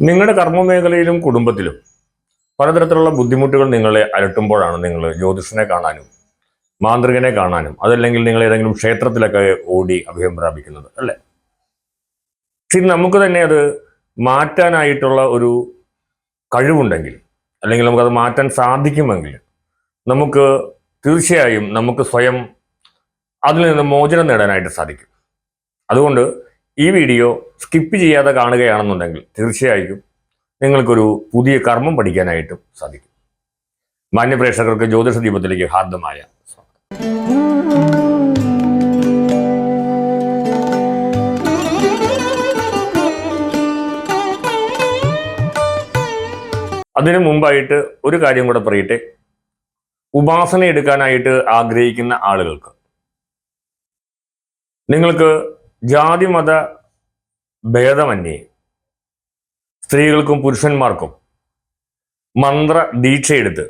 നിങ്ങളുടെ കർമ്മമേഖലയിലും കുടുംബത്തിലും പലതരത്തിലുള്ള ബുദ്ധിമുട്ടുകൾ നിങ്ങളെ അലട്ടുമ്പോഴാണ് നിങ്ങൾ ജ്യോതിഷനെ കാണാനും മാന്ത്രികനെ കാണാനും അതല്ലെങ്കിൽ നിങ്ങൾ ഏതെങ്കിലും ക്ഷേത്രത്തിലൊക്കെ ഓടി അഭയം പ്രാപിക്കുന്നത് അല്ലേ? പക്ഷെ നമുക്ക് തന്നെ അത് മാറ്റാനായിട്ടുള്ള ഒരു കഴിവുണ്ടെങ്കിൽ അല്ലെങ്കിൽ നമുക്കത് മാറ്റാൻ സാധിക്കുമെങ്കിൽ നമുക്ക് തീർച്ചയായും നമുക്ക് സ്വയം അതിൽ നിന്ന് മോചനം നേടാനായിട്ട് സാധിക്കും. അതുകൊണ്ട് ഈ വീഡിയോ സ്കിപ്പ് ചെയ്യാതെ കാണുകയാണെന്നുണ്ടെങ്കിൽ തീർച്ചയായും നിങ്ങൾക്കൊരു പുതിയ കർമ്മം പഠിക്കാനായിട്ടും സാധിക്കും. മാന്യപ്രേക്ഷകർക്ക് ജ്യോതിഷ ദീപത്തിലേക്ക് സ്വാഗതം. അതിനു മുമ്പായിട്ട് ഒരു കാര്യം കൂടെ പറയട്ടെ. ഉപാസന എടുക്കാനായിട്ട് ആഗ്രഹിക്കുന്ന ആളുകൾക്ക്. നിങ്ങൾക്ക് ജാതി മത ഭേദമന്യേ. സ്ത്രീകൾക്കും പുരുഷന്മാർക്കും മന്ത്ര ദീക്ഷയെടുത്ത്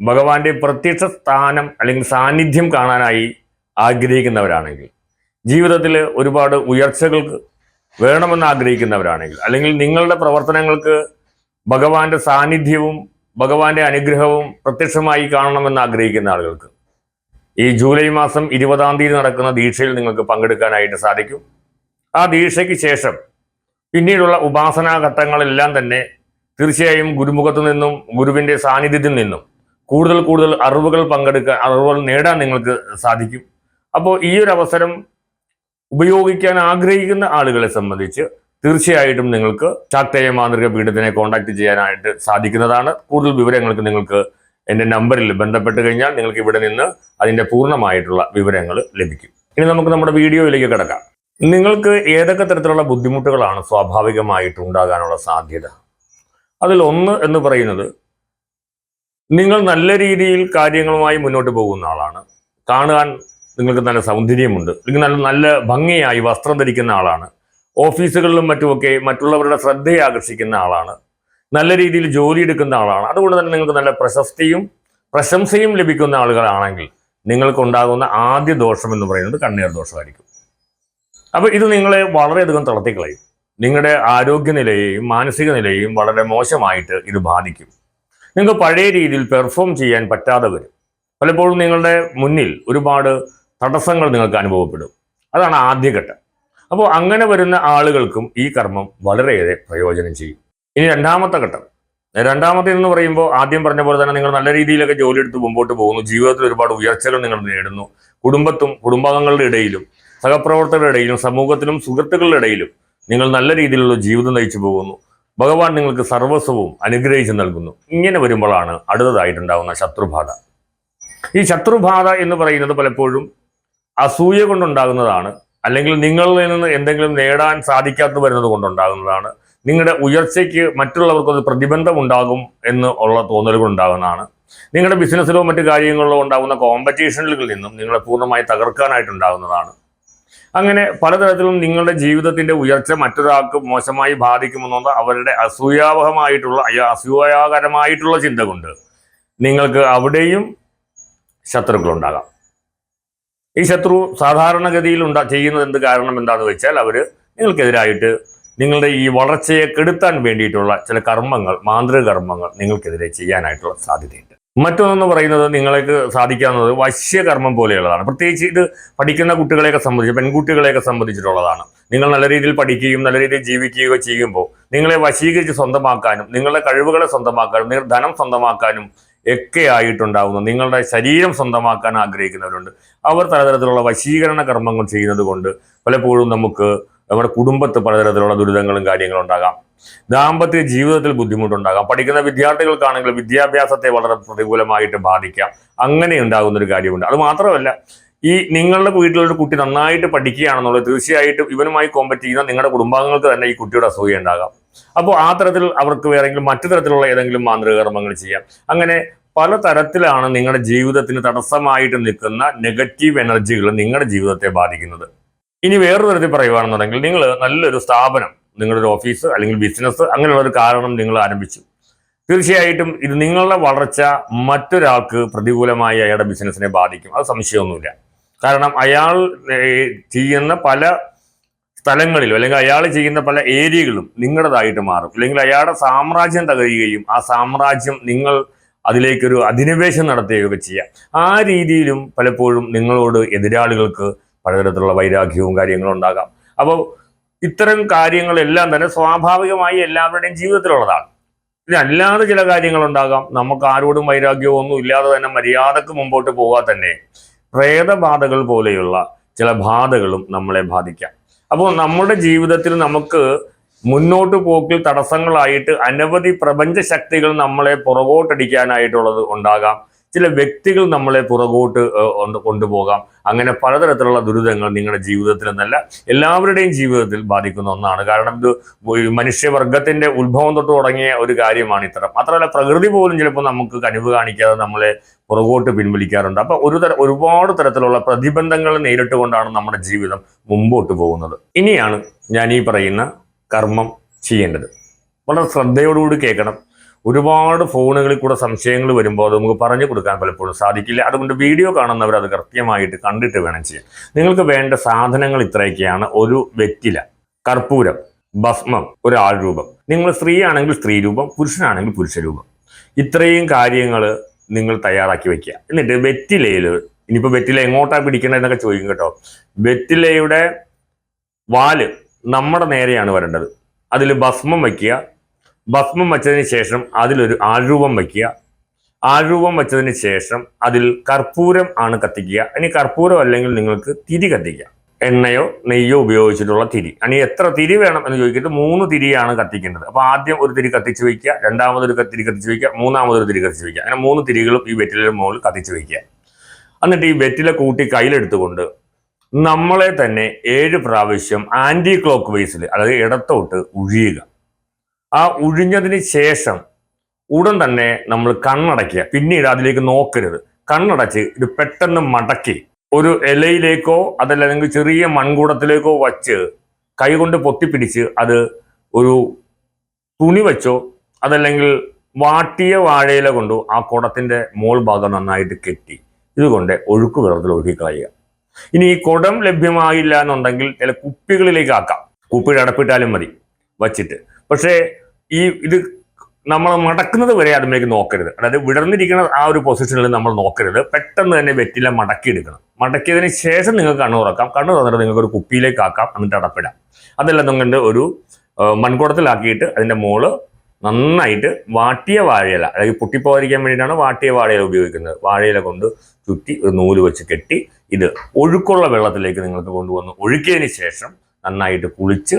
ഭഗവാന്റെ പ്രത്യക്ഷ സ്ഥാനം അല്ലെങ്കിൽ സാന്നിധ്യം കാണാനായി ആഗ്രഹിക്കുന്നവരാണെങ്കിൽ ജീവിതത്തിൽ ഒരുപാട് ഉയർച്ചകൾക്ക് വേണമെന്ന് ആഗ്രഹിക്കുന്നവരാണെങ്കിൽ അല്ലെങ്കിൽ നിങ്ങളുടെ പ്രവർത്തനങ്ങൾക്ക് ഭഗവാന്റെ സാന്നിധ്യവും ഭഗവാന്റെ അനുഗ്രഹവും പ്രത്യക്ഷമായി കാണണമെന്ന് ആഗ്രഹിക്കുന്ന ആളുകൾക്ക് ഈ ജൂലൈ മാസം ഇരുപതാം തീയതി നടക്കുന്ന ദീക്ഷയിൽ നിങ്ങൾക്ക് പങ്കെടുക്കാനായിട്ട് സാധിക്കും. ആ ദീക്ഷയ്ക്ക് ശേഷം പിന്നീടുള്ള ഉപാസനാ ഘട്ടങ്ങളെല്ലാം തന്നെ തീർച്ചയായും ഗുരുമുഖത്തു നിന്നും ഗുരുവിന്റെ സാന്നിധ്യത്തിൽ നിന്നും കൂടുതൽ കൂടുതൽ അറിവുകൾ പങ്കെടുക്കാൻ അറിവുകൾ നേടാൻ നിങ്ങൾക്ക് സാധിക്കും. അപ്പോൾ ഈ ഒരു അവസരം ഉപയോഗിക്കാൻ ആഗ്രഹിക്കുന്ന ആളുകളെ സംബന്ധിച്ച് തീർച്ചയായിട്ടും നിങ്ങൾക്ക് ശാക്തേയ മാതൃക പീഠത്തിനെ കോൺടാക്ട് ചെയ്യാനായിട്ട് സാധിക്കുന്നതാണ്. കൂടുതൽ വിവരങ്ങൾക്ക് നിങ്ങൾക്ക് എന്റെ നമ്പറിൽ ബന്ധപ്പെട്ട് കഴിഞ്ഞാൽ നിങ്ങൾക്ക് ഇവിടെ നിന്ന് അതിന്റെ പൂർണമായിട്ടുള്ള വിവരങ്ങൾ ലഭിക്കും. ഇനി നമുക്ക് നമ്മുടെ വീഡിയോയിലേക്ക് കിടക്കാം. നിങ്ങൾക്ക് ഏതൊക്കെ തരത്തിലുള്ള ബുദ്ധിമുട്ടുകളാണ് സ്വാഭാവികമായിട്ട് ഉണ്ടാകാനുള്ള സാധ്യത? അതിൽ ഒന്ന് എന്ന് പറയുന്നത് നിങ്ങൾ നല്ല രീതിയിൽ കാര്യങ്ങളുമായി മുന്നോട്ട് പോകുന്ന ആളാണ്. കാണുവാൻ നിങ്ങൾക്ക് നല്ല സൗന്ദര്യമുണ്ട്. അല്ലെങ്കിൽ നല്ല നല്ല ഭംഗിയായി വസ്ത്രം ധരിക്കുന്ന ആളാണ്. ഓഫീസുകളിലും മറ്റുമൊക്കെ മറ്റുള്ളവരുടെ ശ്രദ്ധയെ ആകർഷിക്കുന്ന ആളാണ്. നല്ല രീതിയിൽ ജോലി എടുക്കുന്ന ആളാണ്. അതുകൊണ്ട് തന്നെ നിങ്ങൾക്ക് നല്ല പ്രശസ്തിയും പ്രശംസയും ലഭിക്കുന്ന ആളുകളാണെങ്കിൽ നിങ്ങൾക്കുണ്ടാകുന്ന ആദ്യ ദോഷം എന്ന് പറയുന്നത് കണ്ണീർ ദോഷമായിരിക്കും. അപ്പോൾ ഇത് നിങ്ങളെ വളരെയധികം തളർത്തിക്കളയും. നിങ്ങളുടെ ആരോഗ്യനിലയെയും മാനസിക നിലയെയും വളരെ മോശമായിട്ട് ഇത് ബാധിക്കും. നിങ്ങൾക്ക് പഴയ രീതിയിൽ പെർഫോം ചെയ്യാൻ പറ്റാതെ വരും. പലപ്പോഴും നിങ്ങളുടെ മുന്നിൽ ഒരുപാട് തടസ്സങ്ങൾ നിങ്ങൾക്ക് അനുഭവപ്പെടും. അതാണ് ആദ്യഘട്ടം. അപ്പോൾ അങ്ങനെ വരുന്ന ആളുകൾക്കും ഈ കർമ്മം വളരെയേറെ പ്രയോജനം ചെയ്യും. ഇനി രണ്ടാമത്തെ ഘട്ടം. രണ്ടാമത്തെ എന്ന് പറയുമ്പോൾ ആദ്യം പറഞ്ഞ പോലെ തന്നെ നിങ്ങൾ നല്ല രീതിയിലൊക്കെ ജോലി എടുത്ത് മുമ്പോട്ട് പോകുന്നു. ജീവിതത്തിൽ ഒരുപാട് ഉയർച്ചകൾ നിങ്ങൾ നേടുന്നു. കുടുംബത്തും കുടുംബാംഗങ്ങളുടെ ഇടയിലും സഹപ്രവർത്തകരുടെ ഇടയിലും സമൂഹത്തിലും സുഹൃത്തുക്കളുടെ ഇടയിലും നിങ്ങൾ നല്ല രീതിയിലുള്ള ജീവിതം നയിച്ചു പോകുന്നു. ഭഗവാൻ നിങ്ങൾക്ക് സർവസ്വവും അനുഗ്രഹിച്ചു നൽകുന്നു. ഇങ്ങനെ വരുമ്പോഴാണ് അടുത്തതായിട്ടുണ്ടാകുന്ന ശത്രുബാധ. ഈ ശത്രുബാധ എന്ന് പറയുന്നത് പലപ്പോഴും അസൂയ കൊണ്ടുണ്ടാകുന്നതാണ്. അല്ലെങ്കിൽ നിങ്ങളിൽ നിന്ന് എന്തെങ്കിലും നേടാൻ സാധിക്കാത്ത വരുന്നത് കൊണ്ടുണ്ടാകുന്നതാണ്. നിങ്ങളുടെ ഉയർച്ചയ്ക്ക് മറ്റുള്ളവർക്ക് പ്രതിബന്ധമുണ്ടാകും എന്ന് ഉള്ള തോന്നലുകൾ ഉണ്ടാകുന്നതാണ് നിങ്ങളുടെ ബിസിനസ്സിലോ മറ്റു കാര്യങ്ങളിലോ ഉണ്ടാകുന്ന കോമ്പറ്റീഷനുകളിൽ നിന്നും നിങ്ങളെ പൂർണമായി തകർക്കാനായിട്ടുണ്ടാകുന്നതാണ്. അങ്ങനെ പലതരത്തിലും നിങ്ങളുടെ ജീവിതത്തിന്റെ ഉയർച്ച മറ്റൊരാൾക്ക് മോശമായി ബാധിക്കുമെന്നുള്ള അവരുടെ അസൂയാവഹമായിട്ടുള്ള അസൂയാകരമായിട്ടുള്ള ചിന്ത കൊണ്ട് നിങ്ങൾക്ക് അവിടെയും ശത്രുക്കളുണ്ടാകാം. ഈ ശത്രു സാധാരണഗതിയിൽ ഉണ്ടാ ചെയ്യുന്നത് എന്ത് കാരണം എന്താണെന്ന് വെച്ചാൽ അവർ നിങ്ങൾക്കെതിരായിട്ട് നിങ്ങളുടെ ഈ വളർച്ചയെ കെടുത്താൻ വേണ്ടിയിട്ടുള്ള ചില കർമ്മങ്ങൾ മാന്ത്രിക കർമ്മങ്ങൾ നിങ്ങൾക്കെതിരെ ചെയ്യാനായിട്ടുള്ള സാധ്യതയുണ്ട്. മറ്റൊന്നെന്ന് പറയുന്നത് നിങ്ങൾക്ക് സാധിക്കാവുന്നത് വശ്യകർമ്മം പോലെയുള്ളതാണ്. പ്രത്യേകിച്ച് ഇത് പഠിക്കുന്ന കുട്ടികളെയൊക്കെ സംബന്ധിച്ച് പെൺകുട്ടികളെയൊക്കെ സംബന്ധിച്ചിട്ടുള്ളതാണ്. നിങ്ങൾ നല്ല രീതിയിൽ പഠിക്കുകയും നല്ല രീതിയിൽ ജീവിക്കുകയോ ചെയ്യുമ്പോൾ നിങ്ങളെ വശീകരിച്ച് സ്വന്തമാക്കാനും നിങ്ങളുടെ കഴിവുകളെ സ്വന്തമാക്കാനും നിങ്ങളുടെ ധനം സ്വന്തമാക്കാനും ഒക്കെ ആയിട്ടുണ്ടാകുന്നു നിങ്ങളുടെ ശരീരം സ്വന്തമാക്കാൻ ആഗ്രഹിക്കുന്നവരുണ്ട്. അവർ പലതരത്തിലുള്ള വശീകരണ കർമ്മങ്ങൾ ചെയ്യുന്നത് കൊണ്ട് പലപ്പോഴും നമുക്ക് നമ്മുടെ കുടുംബത്ത് പലതരത്തിലുള്ള ദുരിതങ്ങളും കാര്യങ്ങളും ഉണ്ടാകാം. ദാമ്പത്യ ജീവിതത്തിൽ ബുദ്ധിമുട്ടുണ്ടാകാം. പഠിക്കുന്ന വിദ്യാർത്ഥികൾക്കാണെങ്കിൽ വിദ്യാഭ്യാസത്തെ വളരെ പ്രതികൂലമായിട്ട് ബാധിക്കാം. അങ്ങനെ ഉണ്ടാകുന്ന ഒരു കാര്യമുണ്ട്. അത് മാത്രമല്ല ഈ നിങ്ങളുടെ വീട്ടിലൊരു കുട്ടി നന്നായിട്ട് പഠിക്കുകയാണെന്നുള്ളത് തീർച്ചയായിട്ടും ഇവനുമായി കോമ്പറ്റ് ചെയ്യുന്ന നിങ്ങളുടെ കുടുംബാംഗങ്ങൾക്ക് തന്നെ ഈ കുട്ടിയുടെ അസൂയ ഉണ്ടാകാം. അപ്പോൾ ആ തരത്തിൽ അവർക്ക് വേറെങ്കിലും മറ്റു തരത്തിലുള്ള ഏതെങ്കിലും മാന്ത്രികർമ്മങ്ങൾ ചെയ്യാം. അങ്ങനെ പല തരത്തിലാണ് നിങ്ങളുടെ ജീവിതത്തിന് തടസ്സമായിട്ട് നിൽക്കുന്ന നെഗറ്റീവ് എനർജികൾ നിങ്ങളുടെ ജീവിതത്തെ ബാധിക്കുന്നത്. ഇനി വേറൊരു തരത്തിൽ പറയുകയാണെന്നുണ്ടെങ്കിൽ നിങ്ങൾ നല്ലൊരു സ്ഥാപനം നിങ്ങളുടെ ഒരു ഓഫീസ് അല്ലെങ്കിൽ ബിസിനസ് അങ്ങനെയുള്ള ഒരു കാരണം നിങ്ങൾ ആരംഭിച്ചു. തീർച്ചയായിട്ടും ഇത് നിങ്ങളുടെ വളർച്ച മറ്റൊരാൾക്ക് പ്രതികൂലമായി അയാളുടെ ബിസിനസ്സിനെ ബാധിക്കും. അത് സംശയമൊന്നുമില്ല. കാരണം അയാൾ ചെയ്യുന്ന പല സ്ഥലങ്ങളിലും അല്ലെങ്കിൽ അയാൾ ചെയ്യുന്ന പല ഏരിയകളും നിങ്ങളുടേതായിട്ട് മാറും. അല്ലെങ്കിൽ അയാളുടെ സാമ്രാജ്യം തകരുകയും ആ സാമ്രാജ്യം നിങ്ങൾ അതിലേക്കൊരു അധിനിവേശം നടത്തുകയൊക്കെ ചെയ്യാം. ആ രീതിയിലും പലപ്പോഴും നിങ്ങളോട് എതിരാളികൾക്ക് പലതരത്തിലുള്ള വൈരാഗ്യവും കാര്യങ്ങളും ഉണ്ടാകാം. അപ്പോൾ ഇത്തരം കാര്യങ്ങളെല്ലാം തന്നെ സ്വാഭാവികമായി എല്ലാവരുടെയും ജീവിതത്തിലുള്ളതാണ്. ഇനി അല്ലാതെ ചില കാര്യങ്ങളുണ്ടാകാം. നമുക്ക് ആരോടും വൈരാഗ്യവും ഒന്നും ഇല്ലാതെ തന്നെ മര്യാദയ്ക്ക് മുമ്പോട്ട് പോകാൻ തന്നെ പ്രേതബാധകൾ പോലെയുള്ള ചില ബാധകളും നമ്മളെ ബാധിക്കാം. അപ്പോൾ നമ്മുടെ ജീവിതത്തിൽ നമുക്ക് മുന്നോട്ട് പോക്കിൽ തടസ്സങ്ങളായിട്ട് അനവധി പ്രപഞ്ച ശക്തികൾ നമ്മളെ പുറകോട്ടടിക്കാനായിട്ടുള്ളത് ഉണ്ടാകാം. ചില വ്യക്തികൾ നമ്മളെ പുറകോട്ട് കൊണ്ട് കൊണ്ടുപോകാം. അങ്ങനെ പലതരത്തിലുള്ള ദുരിതങ്ങൾ നിങ്ങളുടെ ജീവിതത്തിൽ എന്നല്ല എല്ലാവരുടെയും ജീവിതത്തിൽ ബാധിക്കുന്ന ഒന്നാണ്. കാരണം ഇത് മനുഷ്യവർഗത്തിന്റെ ഉത്ഭവം തൊട്ട് തുടങ്ങിയ ഒരു കാര്യമാണ് ഇത്തരം. മാത്രമല്ല പ്രകൃതി പോലും ചിലപ്പോൾ നമുക്ക് കനിവ് കാണിക്കാതെ നമ്മളെ പുറകോട്ട് പിൻവലിക്കാറുണ്ട്. അപ്പൊ ഒരു തര ഒരുപാട് തരത്തിലുള്ള പ്രതിബന്ധങ്ങൾ നേരിട്ടുകൊണ്ടാണ് നമ്മുടെ ജീവിതം മുമ്പോട്ട് പോകുന്നത്. ഇനിയാണ് ഞാൻ ഈ പറയുന്ന കർമ്മം ചെയ്യേണ്ടത്. വളരെ ശ്രദ്ധയോടുകൂടി കേൾക്കണം. ഒരുപാട് ഫോണുകളിൽ കൂടെ സംശയങ്ങൾ വരുമ്പോൾ അത് നമുക്ക് പറഞ്ഞു കൊടുക്കാൻ പലപ്പോഴും സാധിക്കില്ല. അതുകൊണ്ട് വീഡിയോ കാണുന്നവർ അത് കൃത്യമായിട്ട് കണ്ടിട്ട് വേണം ചെയ്യാൻ. നിങ്ങൾക്ക് വേണ്ട സാധനങ്ങൾ ഇത്രയൊക്കെയാണ്. ഒരു വെറ്റില കർപ്പൂരം ഭസ്മം ഒരു ആൾരൂപം നിങ്ങൾ സ്ത്രീ ആണെങ്കിൽ സ്ത്രീ രൂപം പുരുഷനാണെങ്കിൽ പുരുഷ രൂപം. ഇത്രയും കാര്യങ്ങൾ നിങ്ങൾ തയ്യാറാക്കി വെക്കുക. എന്നിട്ട് വെറ്റിലയിൽ ഇനിയിപ്പോൾ വെറ്റില എങ്ങോട്ടാ പിടിക്കേണ്ടതെന്നൊക്കെ ചോദിക്കും കേട്ടോ. വെറ്റിലയുടെ വാൽ നമ്മുടെ നേരെയാണ് വരേണ്ടത്. അതിൽ ഭസ്മം വയ്ക്കുക ഭസ്മം വച്ചതിന് ശേഷം അതിലൊരു ആൾരൂപം വയ്ക്കുക. ആൾരൂപം വച്ചതിന് ശേഷം അതിൽ കർപ്പൂരം ആണ് കത്തിക്കുക. ഇനി കർപ്പൂരം അല്ലെങ്കിൽ നിങ്ങൾക്ക് തിരി കത്തിക്കാം. എണ്ണയോ നെയ്യോ ഉപയോഗിച്ചിട്ടുള്ള തിരി. ഇനി എത്ര തിരി വേണം എന്ന് ചോദിച്ചിട്ട് മൂന്ന് തിരിയാണ് കത്തിക്കേണ്ടത് അപ്പോൾ ആദ്യം ഒരു തിരി കത്തിച്ച് വയ്ക്കുക. രണ്ടാമതൊരു തിരി കത്തിച്ച് വയ്ക്കുക. മൂന്നാമതൊരു തിരി കത്തിച്ച് വയ്ക്കുക. അങ്ങനെ മൂന്ന് തിരികളും ഈ വെറ്റിലയുടെ മുകളിൽ കത്തിച്ച് വയ്ക്കുക. എന്നിട്ട് ഈ വെറ്റില കൂട്ടി കയ്യിലെടുത്തുകൊണ്ട് നമ്മളെ തന്നെ ഏഴ് പ്രാവശ്യം ആന്റി ക്ലോക്ക് വൈസിൽ അതായത് ഇടത്തോട്ട് ഉഴിയുക. ആ ഉഴിഞ്ഞതിന് ശേഷം ഉടൻ തന്നെ നമ്മൾ കണ്ണടയ്ക്കുക. പിന്നീട് അതിലേക്ക് നോക്കരുത്. കണ്ണടച്ച് ഇത് പെട്ടെന്ന് മടക്കി ഒരു ഇലയിലേക്കോ അതല്ലെങ്കിൽ ചെറിയ മൺകൂടത്തിലേക്കോ വച്ച് കൈകൊണ്ട് പൊത്തിപ്പിടിച്ച് അത് ഒരു തുണി വെച്ചോ അതല്ലെങ്കിൽ വാട്ടിയ വാഴയില കൊണ്ടോ ആ കുടത്തിന്റെ മോൾ ഭാഗം നന്നായിട്ട് കെട്ടി. ഇതുകൊണ്ട് ഒഴുക്ക് വെള്ളത്തിൽ ഒഴുകിക്കളയുക ഇനി ഈ കുടം ലഭ്യമായില്ല എന്നുണ്ടെങ്കിൽ ചില കുപ്പികളിലേക്ക് ആക്കാം. കുപ്പിയുടെ അടപ്പിട്ടാലും മതി. വച്ചിട്ട്. പക്ഷേ ഈ ഇത് നമ്മൾ മടക്കുന്നത് വരെ അതിലേക്ക് നോക്കരുത്. അതായത് വിടർന്നിരിക്കുന്ന ആ ഒരു പൊസിഷനിൽ നമ്മൾ നോക്കരുത്. പെട്ടെന്ന് തന്നെ വെറ്റില മടക്കിയെടുക്കണം. മടക്കിയതിന് ശേഷം നിങ്ങൾക്ക് കണ്ണു തുറക്കാം. കണ്ണു തുറന്നിട്ട് നിങ്ങൾക്ക് ഒരു കുപ്പിയിലേക്ക് ആക്കാം എന്നിട്ട് അടപ്പിടാം. അതെല്ലാം നിങ്ങളുടെ ഒരു മൺകുടത്തിലാക്കിയിട്ട് അതിന്റെ മോൾ നന്നായിട്ട് വാട്ടിയ വാഴയില അതായത് പൊട്ടിപ്പോകാതിരിക്കാൻ വേണ്ടിയിട്ടാണ് വാട്ടിയ വാഴയില ഉപയോഗിക്കുന്നത്. വാഴയില കൊണ്ട് ചുറ്റി ഒരു നൂൽ വെച്ച് കെട്ടി ഇത് ഒഴുക്കുള്ള വെള്ളത്തിലേക്ക് നിങ്ങൾക്ക് കൊണ്ടുവന്ന് ഒഴുക്കിയതിന് ശേഷം നന്നായിട്ട് കുളിച്ച്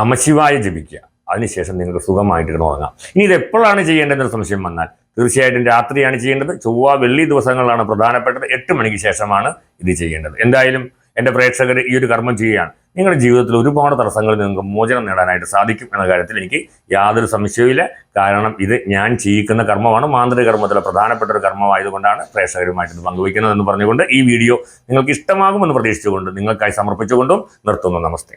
നമശിവായ ജപിക്കുക. അതിനുശേഷം നിങ്ങൾക്ക് സുഖമായിട്ട് ഇരുന്ന് ഉറങ്ങാം. ഇനി ഇത് എപ്പോഴാണ് ചെയ്യേണ്ടതെന്നൊരു സംശയം വന്നാൽ തീർച്ചയായിട്ടും രാത്രിയാണ് ചെയ്യേണ്ടത്. ചൊവ്വ വെള്ളി ദിവസങ്ങളിലാണ് പ്രധാനപ്പെട്ടത്. എട്ട് മണിക്ക് ശേഷമാണ് ഇത് ചെയ്യേണ്ടത്. എന്തായാലും എന്റെ പ്രേക്ഷകർ ഈ ഒരു കർമ്മം ചെയ്യുകയാണ്. നിങ്ങളുടെ ജീവിതത്തിൽ ഒരുപാട് തടസ്സങ്ങളിൽ നിങ്ങൾക്ക് മോചനം നേടാനായിട്ട് സാധിക്കും എന്ന കാര്യത്തിൽ എനിക്ക് യാതൊരു സംശയവുമില്ല. കാരണം ഇത് ഞാൻ ചെയ്യിക്കുന്ന കർമ്മമാണ്. മാന്ത്രിക കർമ്മത്തിലെ പ്രധാനപ്പെട്ട ഒരു കർമ്മമായതുകൊണ്ടാണ് പ്രേക്ഷകരുമായിട്ട് ഇത് പങ്കുവയ്ക്കുന്നതെന്ന് പറഞ്ഞുകൊണ്ട് ഈ വീഡിയോ നിങ്ങൾക്ക് ഇഷ്ടമാകുമെന്ന് പ്രതീക്ഷിച്ചുകൊണ്ട് നിങ്ങൾക്കായി സമർപ്പിച്ചുകൊണ്ടും നിർത്തുന്നു. നമസ്തേ.